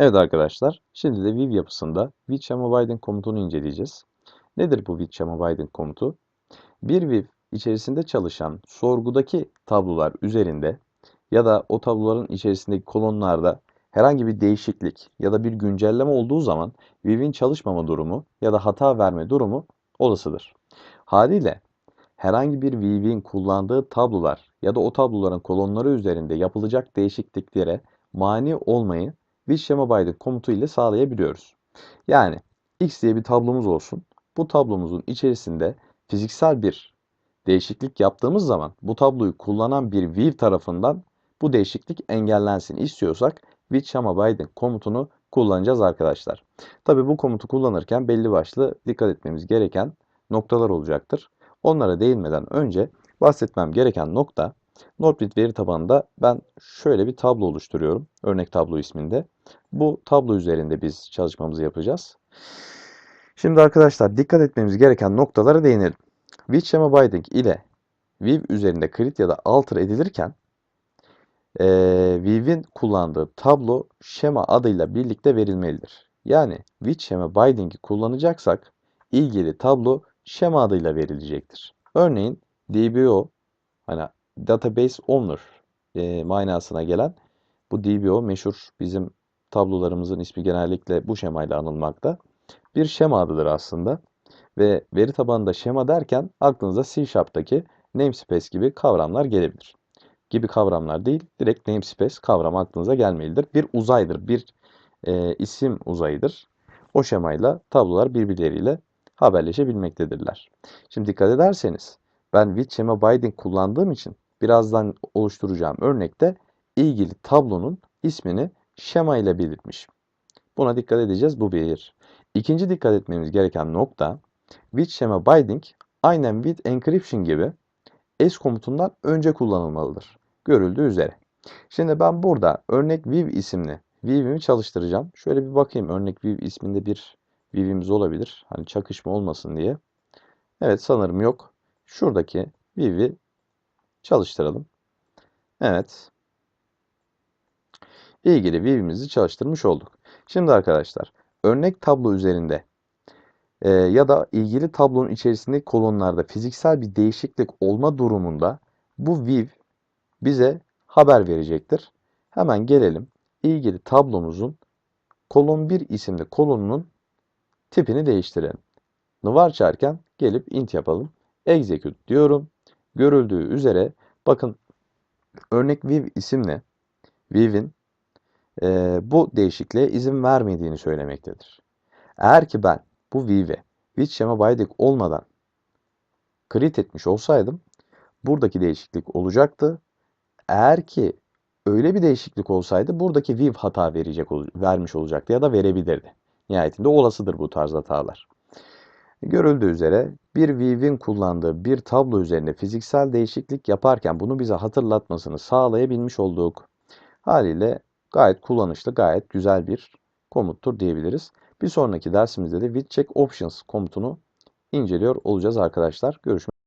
Evet arkadaşlar, şimdi de Viv yapısında with Schema Binding komutunu inceleyeceğiz. Nedir bu with Schema Binding komutu? Bir Viv içerisinde çalışan sorgudaki tablolar üzerinde ya da o tabloların içerisindeki kolonlarda herhangi bir değişiklik ya da bir güncelleme olduğu zaman Viv'in çalışmama durumu ya da hata verme durumu olasıdır. Haliyle herhangi bir Viv'in kullandığı tablolar ya da o tabloların kolonları üzerinde yapılacak değişikliklere mani olmayı schema binding komutu ile sağlayabiliyoruz. Yani x diye bir tablomuz olsun. Bu tablomuzun içerisinde fiziksel bir değişiklik yaptığımız zaman bu tabloyu kullanan bir view tarafından bu değişiklik engellensin istiyorsak binding komutunu kullanacağız arkadaşlar. Tabi bu komutu kullanırken belli başlı dikkat etmemiz gereken noktalar olacaktır. Onlara değinmeden önce bahsetmem gereken nokta Notebit veri tabanında ben şöyle bir tablo oluşturuyorum. Örnek tablo isminde. Bu tablo üzerinde biz çalışmamızı yapacağız. Şimdi arkadaşlar dikkat etmemiz gereken noktalara değinelim. With schema binding ile Viv üzerinde crit ya da alter edilirken e, Viv'in kullandığı tablo şema adıyla birlikte verilmelidir. Yani with schema binding'i kullanacaksak ilgili tablo şema adıyla verilecektir. Örneğin DBO hani database owner e, manasına gelen bu DBO meşhur bizim tablolarımızın ismi genellikle bu şemayla anılmakta. Bir şema adıdır aslında. Ve veri tabanında şema derken aklınıza C Sharp'taki namespace gibi kavramlar gelebilir. Gibi kavramlar değil, direkt namespace kavramı aklınıza gelmelidir. Bir uzaydır, bir e, isim uzayıdır. O şemayla tablolar birbirleriyle haberleşebilmektedirler. Şimdi dikkat ederseniz ben with schema binding kullandığım için birazdan oluşturacağım örnekte ilgili tablonun ismini şema ile belirtmişim. Buna dikkat edeceğiz. Bu bir. İkinci dikkat etmemiz gereken nokta with schema binding aynen with encryption gibi S komutundan önce kullanılmalıdır. Görüldüğü üzere. Şimdi ben burada örnek viv isimli viv'imi çalıştıracağım. Şöyle bir bakayım örnek viv isminde bir viv'imiz olabilir. Hani çakışma olmasın diye. Evet sanırım yok. Şuradaki viv'i çalıştıralım. Evet. İlgili viv'imizi çalıştırmış olduk. Şimdi arkadaşlar örnek tablo üzerinde e, ya da ilgili tablonun içerisindeki kolonlarda fiziksel bir değişiklik olma durumunda bu viv bize haber verecektir. Hemen gelelim ilgili tablomuzun kolon 1 isimli kolonunun tipini değiştirelim. Var çarken gelip int yapalım. Execute diyorum. Görüldüğü üzere bakın örnek viv isimli viv'in e, bu değişikliğe izin vermediğini söylemektedir. Eğer ki ben bu viv'e with schema binding olmadan create etmiş olsaydım buradaki değişiklik olacaktı. Eğer ki öyle bir değişiklik olsaydı buradaki viv hata verecek vermiş olacaktı ya da verebilirdi. Nihayetinde olasıdır bu tarz hatalar. Görüldüğü üzere bir viv'in kullandığı bir tablo üzerinde fiziksel değişiklik yaparken bunu bize hatırlatmasını sağlayabilmiş olduk. Haliyle gayet kullanışlı, gayet güzel bir komuttur diyebiliriz. Bir sonraki dersimizde de with check options komutunu inceliyor olacağız arkadaşlar. Görüşmek